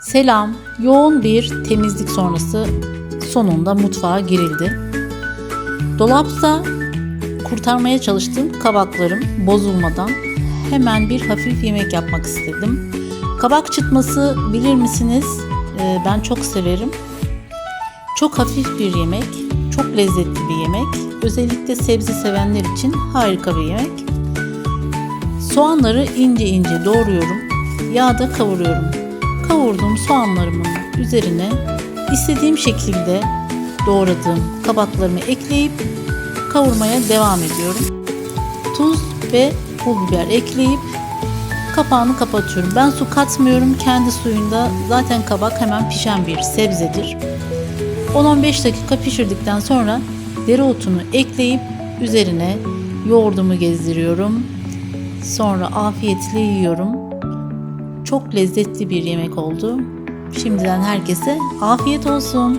Selam. Yoğun bir temizlik sonrası sonunda mutfağa girildi. Dolapta kurtarmaya çalıştığım kabaklarım bozulmadan hemen bir hafif yemek yapmak istedim. Kabak çıtması bilir misiniz? Ee, ben çok severim. Çok hafif bir yemek, çok lezzetli bir yemek. Özellikle sebze sevenler için harika bir yemek. Soğanları ince ince doğruyorum. Yağda kavuruyorum. Kavurduğum soğanlarımın üzerine istediğim şekilde doğradığım kabaklarımı ekleyip kavurmaya devam ediyorum. Tuz ve pul biber ekleyip kapağını kapatıyorum. Ben su katmıyorum. Kendi suyunda zaten kabak hemen pişen bir sebzedir. 10-15 dakika pişirdikten sonra dereotunu ekleyip üzerine yoğurdumu gezdiriyorum. Sonra afiyetle yiyorum. Çok lezzetli bir yemek oldu. Şimdiden herkese afiyet olsun.